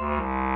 Mm-hmm.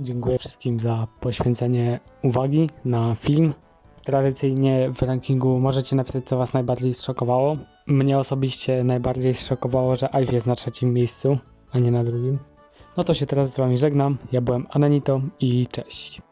Dziękuję wszystkim za poświęcenie uwagi na film. Tradycyjnie w rankingu możecie napisać, co Was najbardziej zszokowało. Mnie osobiście najbardziej zszokowało, że Ive jest na trzecim miejscu, a nie na drugim. No to się teraz z Wami żegnam. Ja byłem Ananito i cześć.